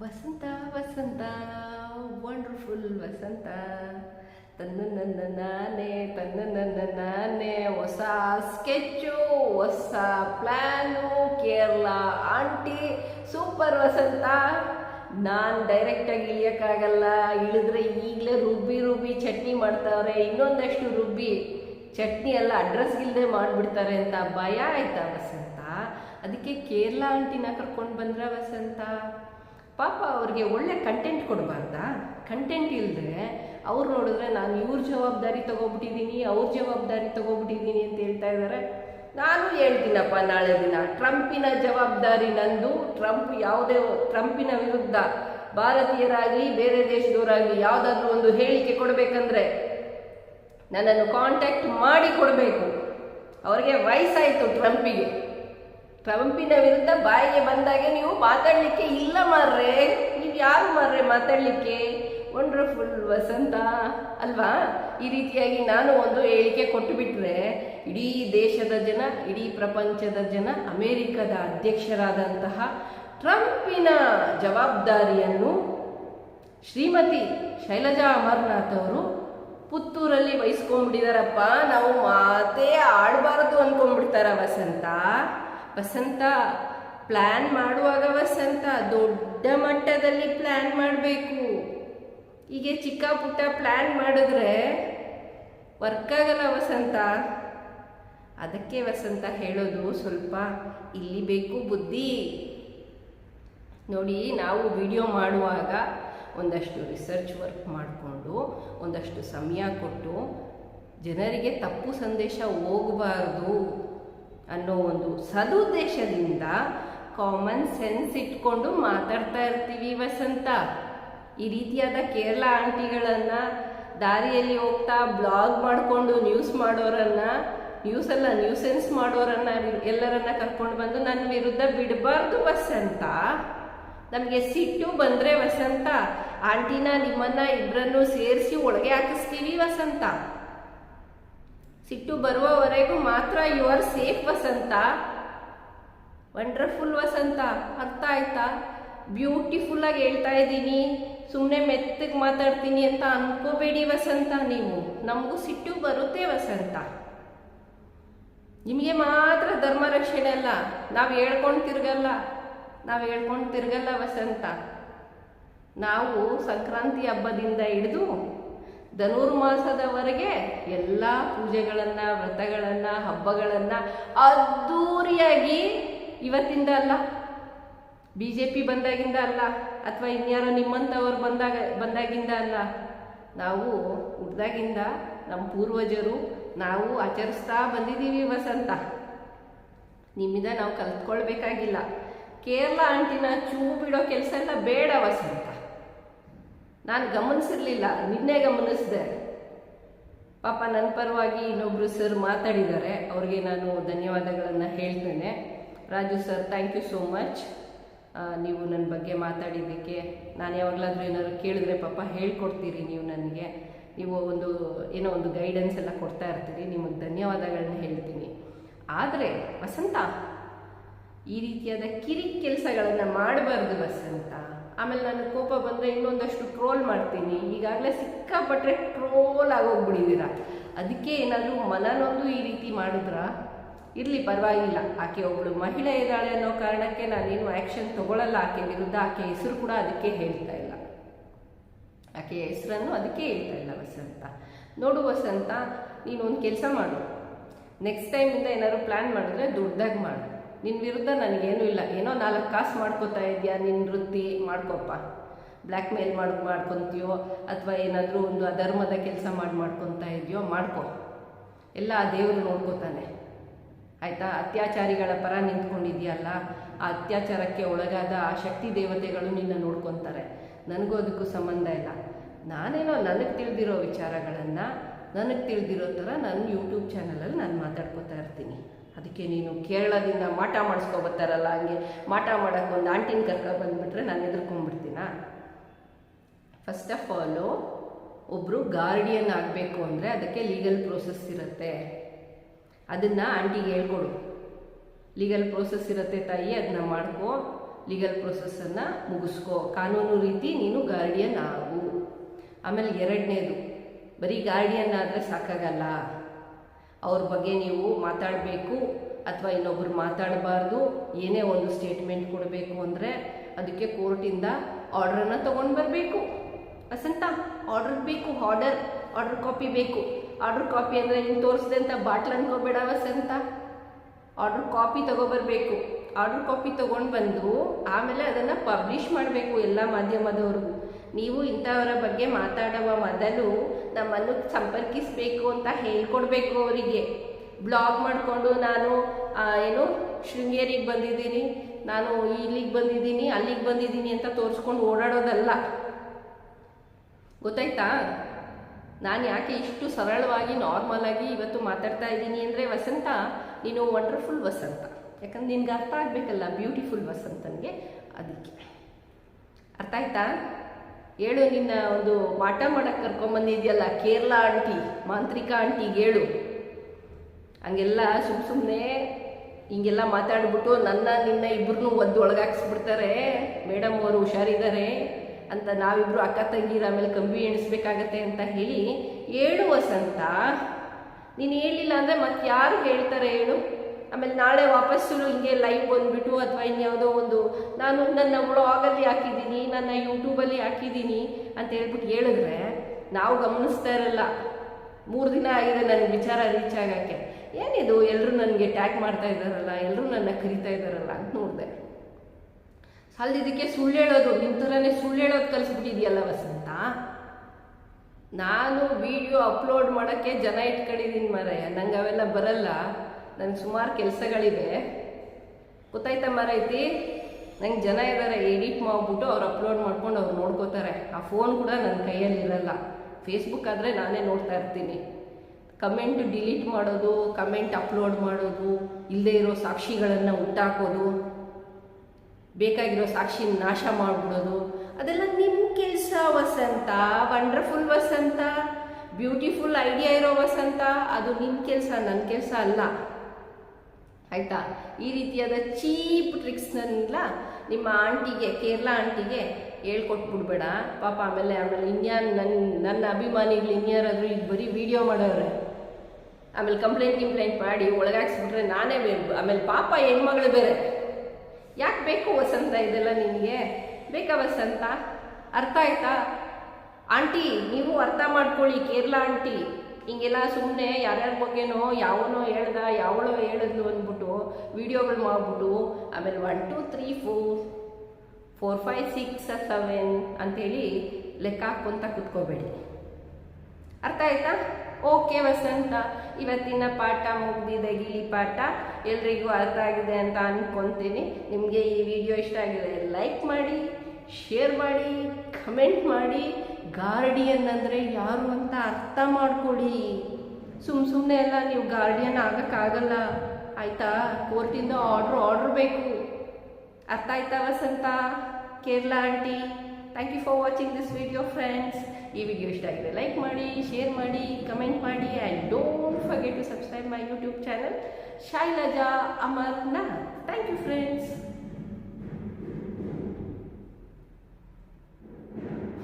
ವಸಂತ ವಸಂತ wonderful ವಸಂತ. ತನ್ನ ನನ್ನ ನಾನೇ ತನ್ನ ನನ್ನ ನಾನೇ ಹೊಸ ಸ್ಕೆಚ್ಚು ಹೊಸ plan Kerala aunty super Vasantha. ನಾನು ಡೈರೆಕ್ಟಾಗಿ ಇಳಿಯೋಕ್ಕಾಗಲ್ಲ, ಇಳಿದ್ರೆ ಈಗಲೇ ರುಬ್ಬಿ ರುಬ್ಬಿ ಚಟ್ನಿ ಮಾಡ್ತಾವ್ರೆ, ಇನ್ನೊಂದಷ್ಟು ರುಬ್ಬಿ. ಚಟ್ನಿ ಎಲ್ಲ ಅಡ್ರೆಸ್ ಇಲ್ಲದೆ ಮಾಡಿಬಿಡ್ತಾರೆ ಅಂತ ಭಯ ಆಯ್ತಾ ವಸಂತ? ಅದಕ್ಕೆ ಕೇರಳ ಆಂಟಿನ ಕರ್ಕೊಂಡು ಬಂದ್ರ ವಸಂತ? ಪಾಪ ಅವ್ರಿಗೆ ಒಳ್ಳೆ ಕಂಟೆಂಟ್ ಕೊಡಬಾರ್ದಾ? ಕಂಟೆಂಟ್ ಇಲ್ಲದೆ ಅವ್ರು ನೋಡಿದ್ರೆ ನಾನು ಇವ್ರ ಜವಾಬ್ದಾರಿ ತಗೋಬಿಟ್ಟಿದ್ದೀನಿ ಅವ್ರ ಜವಾಬ್ದಾರಿ ತಗೋಬಿಟ್ಟಿದ್ದೀನಿ ಅಂತ ಹೇಳ್ತಾ ಇದ್ದಾರೆ ನಾನು ಹೇಳ್ತೀನಪ್ಪ ನಾಳೆ ದಿನ, ಟ್ರಂಪಿನ ಜವಾಬ್ದಾರಿ ನಂದು, ಟ್ರಂಪ್ ಯಾವುದೇ ಟ್ರಂಪಿನ ವಿರುದ್ಧ ಭಾರತೀಯರಾಗಲಿ, ಬೇರೆ ದೇಶದವರಾಗಲಿ ಯಾವುದಾದ್ರೂ ಒಂದು ಹೇಳಿಕೆ ಕೊಡಬೇಕಂದ್ರೆ ನನ್ನನ್ನು ಕಾಂಟ್ಯಾಕ್ಟ್ ಮಾಡಿ ಕೊಡಬೇಕು. ಅವರಿಗೆ ವಯಸ್ಸಾಯಿತು ಟ್ರಂಪಿಗೆ. ಟ್ರಂಪಿನ ವಿರುದ್ಧ ಬಾಯಿಗೆ ಬಂದಾಗೆ ನೀವು ಮಾತಾಡಲಿಕ್ಕೆ ಇಲ್ಲ ಮಾರ್ರೆ. ನೀವು ಯಾರು ಮಾರ್ರೆ ಮಾತಾಡಲಿಕ್ಕೆ? ವಂಡರ್ಫುಲ್ ವಸಂತ. ಅಲ್ವಾ? ಈ ರೀತಿಯಾಗಿ ನಾನು ಒಂದು ಹೇಳಿಕೆ ಕೊಟ್ಟು ಬಿಟ್ರೆ ಇಡೀ ದೇಶದ ಜನ, ಇಡೀ ಪ್ರಪಂಚದ ಜನ, ಅಮೇರಿಕದ ಅಧ್ಯಕ್ಷರಾದಂತಹ ಟ್ರಂಪಿನ ಜವಾಬ್ದಾರಿಯನ್ನು ಶ್ರೀಮತಿ ಶೈಲಜಾ ಅಮರ್ನಾಥ್ ಅವರು ಪುತ್ತೂರಲ್ಲಿ ವಹಿಸ್ಕೊಂಡ್ಬಿಟ್ಟಿದಾರಪ್ಪ. ನಾವು ಮಾತೇ ಆಡಬಾರದು ಅನ್ಕೊಂಡ್ಬಿಡ್ತಾರ ವಸಂತ. ವಸಂತ ಪ್ಲ್ಯಾನ್ ಮಾಡುವಾಗ ವಸಂತ ದೊಡ್ಡ ಮಟ್ಟದಲ್ಲಿ ಪ್ಲ್ಯಾನ್ ಮಾಡಬೇಕು. ಹೀಗೆ ಚಿಕ್ಕ ಪುಟ್ಟ ಪ್ಲ್ಯಾನ್ ಮಾಡಿದ್ರೆ ವರ್ಕ್ ಆಗಲ್ಲ ವಸಂತ. ಅದಕ್ಕೆ ವಸಂತ ಹೇಳೋದು ಸ್ವಲ್ಪ ಇಲ್ಲಿ ಬೇಕು ಬುದ್ಧಿ. ನೋಡಿ, ನಾವು ವಿಡಿಯೋ ಮಾಡುವಾಗ ಒಂದಷ್ಟು ರಿಸರ್ಚ್ ವರ್ಕ್ ಮಾಡಿಕೊಂಡು, ಒಂದಷ್ಟು ಸಮಯ ಕೊಟ್ಟು ಜನರಿಗೆ ತಪ್ಪು ಸಂದೇಶ ಹೋಗಬಾರ್ದು. ಅನ್ನೋ ಒಂದು ಸದುದ್ದೇಶದಿಂದ ಕಾಮನ್ ಸೆನ್ಸ್ ಇಟ್ಕೊಂಡು ಮಾತಾಡ್ತಾ ಇರ್ತೀವಿ ವಸಂತ. ಈ ರೀತಿಯಾದ ಕೇರಳ ಆಂಟಿಗಳನ್ನು ದಾರಿಯಲ್ಲಿ ಹೋಗ್ತಾ ಬ್ಲಾಗ್ ಮಾಡಿಕೊಂಡು ನ್ಯೂಸ್ ಮಾಡೋರನ್ನ ನ್ಯೂಸ್ ಅಲ್ಲ ನ್ಯೂಸೆನ್ಸ್ ಮಾಡೋರನ್ನ ಎಲ್ಲರನ್ನ ಕರ್ಕೊಂಡು ಬಂದು ನನ್ನ ವಿರುದ್ಧ ಬಿಡಬಾರ್ದು ವಸಂತ. ನಮಗೆ ಸಿಟ್ಟು ಬಂದರೆ ವಸಂತ. ಆಂಟಿನ ನಿಮ್ಮನ್ನ ಇಬ್ಬರನ್ನು ಸೇರಿಸಿ ಒಳಗೆ ಹಾಕಿಸ್ತೀವಿ ವಸಂತ. ಸಿಟ್ಟು ಬರುವವರೆಗೂ ಮಾತ್ರ you are safe Vasantha. Wonderful Vasantha. ಅರ್ಥ ಆಯ್ತಾ? ಬ್ಯೂಟಿಫುಲ್ ಆಗಿ ಹೇಳ್ತಾ ಇದ್ದೀನಿ. ಸುಮ್ಮನೆ ಮೆತ್ತಗೆ ಮಾತಾಡ್ತೀನಿ ಅಂತ ಅನ್ಕೋಬೇಡಿ ವಸಂತ ನೀವು. ನಮಗೂ ಸಿಟ್ಟು ಬರುತ್ತೆ ವಸಂತ. ನಿಮಗೆ ಮಾತ್ರ ಧರ್ಮ ರಕ್ಷಣೆ ಅಲ್ಲ. ನಾವು ಹೇಳ್ಕೊಂಡು ತಿರ್ಗಲ್ಲ. ನಾವು ಹೇಳ್ಕೊಂಡು ತಿರ್ಗಲ್ಲ ವಸಂತ. ನಾವು ಸಂಕ್ರಾಂತಿ ಹಬ್ಬದಿಂದ ಹಿಡಿದು ಧನುರ್ಮಾಸದವರೆಗೆ ಎಲ್ಲ ಪೂಜೆಗಳನ್ನು, ವ್ರತಗಳನ್ನು, ಹಬ್ಬಗಳನ್ನು ಅದ್ಧೂರಿಯಾಗಿ ಇವತ್ತಿಂದ ಅಲ್ಲ ಬಿ ಜೆ ಪಿ ಬಂದಾಗಿಂದ ಅಲ್ಲ, ಅಥವಾ ಇನ್ಯಾರೋ ನಿಮ್ಮಂಥವ್ರು ಬಂದಾಗ, ಬಂದಾಗಿಂದ ಅಲ್ಲ, ನಾವು ಹುಟ್ಟಿದಾಗಿಂದ ನಮ್ಮ ಪೂರ್ವಜರು ನಾವು ಆಚರಿಸ್ತಾ ಬಂದಿದ್ದೀವಿ ವಸಂತ. ನಿಮ್ಮಿಂದ ನಾವು ಕಲ್ತ್ಕೊಳ್ಬೇಕಾಗಿಲ್ಲ. ಕೇರಳ ಆಂಟಿನ ಚೂ ಬಿಡೋ ಕೆಲಸ ಎಲ್ಲ ಬೇಡ ವಸಂತ. ನಾನು ಗಮನಿಸಿರ್ಲಿಲ್ಲ, ನಿನ್ನೆ ಗಮನಿಸಿದೆ. ಪಾಪ ನನ್ನ ಪರವಾಗಿ ಇನ್ನೊಬ್ರು ಸರ್ ಮಾತಾಡಿದ್ದಾರೆ, ಅವ್ರಿಗೆ ನಾನು ಧನ್ಯವಾದಗಳನ್ನು ಹೇಳ್ತೇನೆ. Raju sir thank you so much ನೀವು ನನ್ನ ಬಗ್ಗೆ ಮಾತಾಡಿದ್ದಕ್ಕೆ, ನಾನು ಯಾವಾಗಲಾದರೂ ಏನಾದ್ರು ಕೇಳಿದ್ರೆ ಪಾಪ ಹೇಳ್ಕೊಡ್ತೀರಿ ನೀವು ನನಗೆ. ನೀವು ಒಂದು, ಏನೋ ಒಂದು ಗೈಡೆನ್ಸ್ ಎಲ್ಲ ಕೊಡ್ತಾ ಇರ್ತೀರಿ, ನಿಮಗೆ ಧನ್ಯವಾದಗಳನ್ನ ಹೇಳ್ತೀನಿ. ಆದರೆ, ವಸಂತ, ಈ ರೀತಿಯಾದ ಕಿರಿ ಕೆಲಸಗಳನ್ನು ಮಾಡಬಾರ್ದು ವಸಂತ. ಆಮೇಲೆ ನಾನು ಕೋಪ ಬಂದರೆ ಇನ್ನೊಂದಷ್ಟು ಟ್ರೋಲ್ ಮಾಡ್ತೀನಿ. ಈಗಾಗಲೇ ಸಿಕ್ಕಾಪಟ್ಟರೆ ಟ್ರೋಲ್ ಆಗೋಗ್ಬಿಡಿದ್ದೀರ ಅದಕ್ಕೆ ಏನಾದರೂ ಮನನೊಂದು ಈ ರೀತಿ ಮಾಡಿದ್ರಾ? ಇರಲಿ, ಪರವಾಗಿಲ್ಲ. ಆಕೆ ಒಬ್ಬಳು ಮಹಿಳೆ ಇದ್ದಾಳೆ ಅನ್ನೋ ಕಾರಣಕ್ಕೆ ನಾನೇನು ಆ್ಯಕ್ಷನ್ ತಗೊಳ್ಳಲ್ಲ ಆಕೆ ವಿರುದ್ಧ ಆಕೆ ಹೆಸರು ಕೂಡ ಅದಕ್ಕೆ ಹೇಳ್ತಾ ಇಲ್ಲ. ಆಕೆಯ ಹೆಸರನ್ನು ಅದಕ್ಕೆ ಹೇಳ್ತಾ ಇಲ್ಲ ವಸಂತ. ನೋಡು ವಸಂತ ನೀನು ಒಂದು ಕೆಲಸ ಮಾಡು. ನೆಕ್ಸ್ಟ್ ಟೈಮಿಂದ ಏನಾದ್ರು ಪ್ಲ್ಯಾನ್ ಮಾಡಿದ್ರೆ ದೊಡ್ಡದಾಗಿ ಮಾಡು. ನಿನ್ನ ವಿರುದ್ಧ ನನಗೇನೂ ಇಲ್ಲ. ಏನೋ ನಾಲ್ಕು ಕಾಸು ಮಾಡ್ಕೋತಾ ಇದೆಯಾ? ನಿನ್ನ ವೃತ್ತಿ ಮಾಡ್ಕೊಪ್ಪ. ಬ್ಲ್ಯಾಕ್ ಮೇಲ್ ಮಾಡಿ, ಮಾಡ್ಕೊತೀಯೋ? ಅಥವಾ ಏನಾದರೂ ಒಂದು ಅಧರ್ಮದ ಕೆಲಸ ಮಾಡಿ, ಮಾಡ್ಕೊತಾ ಇದೆಯೋ? ಮಾಡ್ಕೊ. ಎಲ್ಲ ಆ ದೇವರು ನೋಡ್ಕೋತಾನೆ. ಆಯಿತಾ? ಅತ್ಯಾಚಾರಿಗಳ ಪರ ನಿಂತ್ಕೊಂಡಿದೆಯಲ್ಲ, ಆ ಅತ್ಯಾಚಾರಕ್ಕೆ ಒಳಗಾದ ಆ ಶಕ್ತಿ ದೇವತೆಗಳು ನಿನ್ನ ನೋಡ್ಕೊತಾರೆ. ನನಗೂ ಅದಕ್ಕೂ ಸಂಬಂಧ ಇಲ್ಲ. ನಾನೇನೋ ನನಗೆ ತಿಳಿದಿರೋ ವಿಚಾರಗಳನ್ನು, ನನಗೆ ತಿಳಿದಿರೋ ಥರ ನನ್ನ ಯೂಟ್ಯೂಬ್ ಚಾನಲಲ್ಲಿ ನಾನು ಮಾತಾಡ್ಕೋತಾ ಇರ್ತೀನಿ. ಅದಕ್ಕೆ ನೀನು ಕೇರಳದಿಂದ ಮಾಟ ಮಾಡಿಸ್ಕೊಬತ್ತಾರಲ್ಲ ಹಂಗೆ ಮಾಟ ಮಾಡೋಕ್ಕೆ ಒಂದು ಆಂಟಿನ ಕರ್ಕ ಬಂದುಬಿಟ್ರೆ ನಾನು ಎದುರ್ಕೊಂಡ್ಬಿಡ್ತೀನಾ ಫಸ್ಟ್ ಆಫ್ ಆಲು ಒಬ್ಬರು ಗಾರ್ಡಿಯನ್ ಆಗಬೇಕು ಅಂದರೆ ಅದಕ್ಕೆ ಲೀಗಲ್ ಪ್ರೋಸೆಸ್ ಇರುತ್ತೆ. ಅದನ್ನು ಆಂಟಿಗೆ ಹೇಳ್ಕೊಡು. ಲೀಗಲ್ ಪ್ರೋಸೆಸ್ ಇರುತ್ತೆ ತಾಯಿ ಅದನ್ನ ಮಾಡ್ಕೋ. ಲೀಗಲ್ ಪ್ರೊಸೆಸ್ಸನ್ನು ಮುಗಿಸ್ಕೋ. ಕಾನೂನು ರೀತಿ ನೀನು ಗಾರ್ಡಿಯನ್ ಆಗು. ಆಮೇಲೆ ಎರಡನೇದು, ಬರೀ ಗಾರ್ಡಿಯನ್ ಆದರೆ ಸಾಕಾಗಲ್ಲ. ಅವ್ರ ಬಗ್ಗೆ ನೀವು ಮಾತಾಡಬೇಕು ಅಥವಾ ಇನ್ನೊಬ್ರು ಮಾತಾಡಬಾರ್ದು, ಏನೇ ಒಂದು ಸ್ಟೇಟ್ಮೆಂಟ್ ಕೊಡಬೇಕು ಅಂದರೆ ಅದಕ್ಕೆ ಕೋರ್ಟಿಂದ ಆರ್ಡ್ರನ್ನು ತೊಗೊಂಡು ಬರಬೇಕು. ಅಸಂತ, ಆರ್ಡರ್ ಬೇಕು, ಆರ್ಡರ್ ಆರ್ಡರ್ ಕಾಪಿ ಬೇಕು. ಆರ್ಡರ್ ಕಾಪಿ ಅಂದರೆ ನೀನು ತೋರಿಸಿದೆ ಅಂತ ಬಾಟ್ಲ್ ಅನ್ಕೋಬೇಡ ವಸಂತ. ಆರ್ಡರ್ ಕಾಪಿ ತಗೊಬರ್ಬೇಕು. ಆರ್ಡರ್ ಕಾಪಿ ತೊಗೊಂಡು ಬಂದು ಆಮೇಲೆ ಅದನ್ನು ಪಬ್ಲಿಷ್ ಮಾಡಬೇಕು ಎಲ್ಲ ಮಾಧ್ಯಮದವ್ರಿಗೂ. ನೀವು ಇಂಥವರ ಬಗ್ಗೆ ಮಾತಾಡುವ ಮೊದಲು ನಮ್ಮನ್ನು ಸಂಪರ್ಕಿಸಬೇಕು ಅಂತ ಹೇಳ್ಕೊಡ್ಬೇಕು ಅವರಿಗೆ. ಬ್ಲಾಗ್ ಮಾಡಿಕೊಂಡು ನಾನು ಏನು, ಶೃಂಗೇರಿಗೆ ಬಂದಿದ್ದೀನಿ, ನಾನು ಇಲ್ಲಿಗೆ ಬಂದಿದ್ದೀನಿ, ಅಲ್ಲಿಗೆ ಬಂದಿದ್ದೀನಿ ಅಂತ ತೋರಿಸ್ಕೊಂಡು ಓಡಾಡೋದಲ್ಲ. ಗೊತ್ತಾಯ್ತಾ? ನಾನು ಯಾಕೆ ಇಷ್ಟು ಸರಳವಾಗಿ ನಾರ್ಮಲ್ ಆಗಿ ಇವತ್ತು ಮಾತಾಡ್ತಾ ಇದ್ದೀನಿ ಅಂದರೆ, ವಸಂತ, ನೀನು ವಂಡರ್ಫುಲ್ ವಸಂತ. ಯಾಕಂದ್ರೆ ನಿನ್ಗೆ ಅರ್ಥ ಆಗಬೇಕಲ್ಲ ಬ್ಯೂಟಿಫುಲ್ ವಸಂತನಿಗೆ. ಅದಕ್ಕೆ. ಅರ್ಥ ಆಯ್ತಾ? ಹೇಳು ನಿನ್ನ ಒಂದು ಮಾಟ ಮಾಡಕ್ಕೆ ಕರ್ಕೊಂಬಂದಿದ್ಯಲ್ಲ, ಕೇರಳ ಆಂಟಿ, ಮಾಂತ್ರಿಕ ಆಂಟಿಗೆ ಹೇಳು ಹಂಗೆಲ್ಲ ಸುಮ್ ಸುಮ್ಮನೆ ಹಿಂಗೆಲ್ಲ ಮಾತಾಡ್ಬಿಟ್ಟು ನನ್ನ, ನಿನ್ನ ಇಬ್ಬರನ್ನೂ ಒದ್ದು ಒಳಗಾಕ್ಸ್ಬಿಡ್ತಾರೆ. ಮೇಡಮ್ ಅವರು ಹುಷಾರಿದ್ದಾರೆ ಅಂತ ನಾವಿಬ್ರು ಅಕ್ಕ ತಂಗಿರ ಆಮೇಲೆ ಕಂಬಿ ಎಣಿಸ್ಬೇಕಾಗತ್ತೆ ಅಂತ ಹೇಳಿ ಹೇಳು ವಸಂತ ನೀನು ಹೇಳಿಲ್ಲ ಅಂದರೆ ಮತ್ತೆ ಯಾರು ಹೇಳ್ತಾರೆ ಹೇಳು? ಆಮೇಲೆ ನಾಳೆ ವಾಪಸ್ಸು ಹಿಂಗೆ ಲೈವ್ ಬಂದ್ಬಿಟ್ಟು ಅಥವಾ ಇನ್ಯಾವುದೋ ಒಂದು, ನಾನು ನನ್ನ ವ್ಲಾಗಲ್ಲಿ ಹಾಕಿದ್ದೀನಿ, ನನ್ನ ಯೂಟ್ಯೂಬಲ್ಲಿ ಹಾಕಿದ್ದೀನಿ ಅಂತ ಹೇಳ್ಬಿಟ್ಟು ಹೇಳಿದ್ರೆ ನಾವು ಗಮನಿಸ್ತಾ ಇರಲ್ಲ. ಮೂರು ದಿನ ಆಗಿದೆ ನನಗೆ ವಿಚಾರ ರೀಚ್ ಆಗೋಕ್ಕೆ. ಏನಿದು ಎಲ್ಲರೂ ನನಗೆ ಟ್ಯಾಗ್ ಮಾಡ್ತಾ ಇದ್ದಾರಲ್ಲ ಎಲ್ಲರೂ ನನ್ನ ಕರಿತಾ ಇದ್ದಾರಲ್ಲ ಅಂತ ನೋಡಿದೆ. ಅಲ್ಲಿದ್ದಕ್ಕೆ ಸುಳ್ಳು ಹೇಳೋದು ನಿಮ್ಮ ಥರನೇ ಸುಳ್ಳು ಹೇಳೋದು ಕಲಿಸ್ಬಿಟ್ಟಿದೆಯಲ್ಲ ವಸಂತ? ನಾನು ವಿಡಿಯೋ ಅಪ್ಲೋಡ್ ಮಾಡೋಕ್ಕೆ ಜನ ಇಟ್ಕೊಂಡಿದ್ದೀನಿ ಮಾರಾಯ, ನಂಗೆ ಅವೆಲ್ಲ ಬರಲ್ಲ. ನನಗೆ ಸುಮಾರು ಕೆಲಸಗಳಿವೆ. ಗೊತ್ತಾಯ್ತಾ ಮರೈತಿ? ನಂಗೆ ಜನ ಇದ್ದಾರೆ ಎಡಿಟ್ ಮಾಡಿಬಿಟ್ಟು ಅವ್ರು ಅಪ್ಲೋಡ್ ಮಾಡ್ಕೊಂಡು ಅವ್ರು ನೋಡ್ಕೋತಾರೆ. ಆ ಫೋನ್ ಕೂಡ ನನ್ನ ಕೈಯಲ್ಲಿ ಇರಲ್ಲ. ಫೇಸ್ಬುಕ್ ಆದರೆ ನಾನೇ ನೋಡ್ತಾ ಇರ್ತೀನಿ. ಕಮೆಂಟ್ ಡಿಲೀಟ್ ಮಾಡೋದು ಕಮೆಂಟ್ ಅಪ್ಲೋಡ್ ಮಾಡೋದು ಇಲ್ಲದೇ ಇರೋ ಸಾಕ್ಷಿಗಳನ್ನು ಹುಟ್ಟಾಕೋದು, ಬೇಕಾಗಿರೋ ಸಾಕ್ಷಿ ನಾಶ ಮಾಡಿಬಿಡೋದು. ಅದೆಲ್ಲ ನಿಮ್ಮ ಕೆಲಸ, Vasantha. Wonderful Vasantha. Beautiful idea ಇರೋ ವಸಂತ. ಅದು ನಿಮ್ಮ ಕೆಲಸ ನನ್ನ ಕೆಲಸ ಅಲ್ಲ. ಆಯಿತಾ? ಈ ರೀತಿಯಾದ ಚೀಪ್ ಟ್ರಿಕ್ಸ್ನೆಲ್ಲ ನಿಮ್ಮ ಆಂಟಿಗೆ, ಕೇರಳ ಆಂಟಿಗೆ ಹೇಳ್ಕೊಟ್ಬಿಡ್ಬೇಡ. ಪಾಪ ಆಮೇಲೆ ಆಮೇಲೆ ಇನ್ಯಾರು ನನ್ನ ನನ್ನ ಅಭಿಮಾನಿಗಳು ಇನ್ಯಾರಾದರೂ ಈಗ ಬರೀ ವಿಡಿಯೋ ಮಾಡೋರೆ ಆಮೇಲೆ ಕಂಪ್ಲೇಂಟ್ ಕಂಪ್ಲೇಂಟ್ ಮಾಡಿ ಒಳಗಾಕ್ಸ್ಬಿಟ್ರೆ ನಾನೇ ಆಮೇಲೆ ಪಾಪ ಹೆಣ್ಮಗಳು ಬೇರೆ. ಯಾಕೆ ಬೇಕು ವಸಂತ ಇದೆಲ್ಲ ನಿಮಗೆ ಬೇಕಾ ವಸಂತ? ಅರ್ಥ ಆಯ್ತಾ? ಆಂಟಿ, ನೀವು ಅರ್ಥ ಮಾಡ್ಕೊಳ್ಳಿ, ಕೇರಳ ಆಂಟಿ. ಹಿಂಗೆಲ್ಲ ಸುಮ್ಮನೆ ಯಾರ್ಯಾರ ಬಗ್ಗೆನೋ ಯಾವನೋ ಹೇಳ್ದ, ಯಾವಳೋ ಹೇಳಿದ್ಲು ಅಂದ್ಬಿಟ್ಟು ವಿಡಿಯೋಗಳು ಮಾಡ್ಬಿಟ್ಟು ಆಮೇಲೆ one two three four four five six seven ಅಂತೇಳಿ ಲೆಕ್ಕ ಹಾಕ್ಕೊಂತ ಕುತ್ಕೋಬೇಡಿ. ಅರ್ಥ ಆಯ್ತಾ? ಓಕೆ ವಸಂತ, ಇವತ್ತಿನ ಪಾಠ ಮುಗ್ದಿದೆ, ಗಿಳಿ ಪಾಠ. ಎಲ್ರಿಗೂ ಅರ್ಥ ಆಗಿದೆ ಅಂತ ಅನ್ಕೊಂತೀನಿ. ನಿಮಗೆ ಈ ವಿಡಿಯೋ ಇಷ್ಟ ಆಗಿದೆ ಲೈಕ್ ಮಾಡಿ ಶೇರ್ ಮಾಡಿ ಕಮೆಂಟ್ ಮಾಡಿ. ಗಾರ್ಡಿಯನ್ ಅಂದರೆ ಯಾರು ಅಂತ ಅರ್ಥ ಮಾಡ್ಕೊಳ್ಳಿ ಸುಮ್ಮ ಸುಮ್ಮನೆ ಎಲ್ಲ ನೀವು ಗಾರ್ಡಿಯನ್ ಆಗೋಕ್ಕಾಗಲ್ಲ. ಆಯ್ತಾ? ಕೋರ್ಟಿಂದ ಆರ್ಡ್ರ್ ಆರ್ಡ್ರ್ ಬೇಕು. ಅರ್ಥ ಆಯ್ತಾ Vasantha? Kerala aunty thank you for watching this video friends ಈ ವಿಡಿಯೋ ಇಷ್ಟ ಆಗಿದೆ ಲೈಕ್ ಮಾಡಿ ಶೇರ್ ಮಾಡಿ ಕಮೆಂಟ್ ಮಾಡಿ and don't forget to subscribe my YouTube channel Shailaja Amarnath thank you friends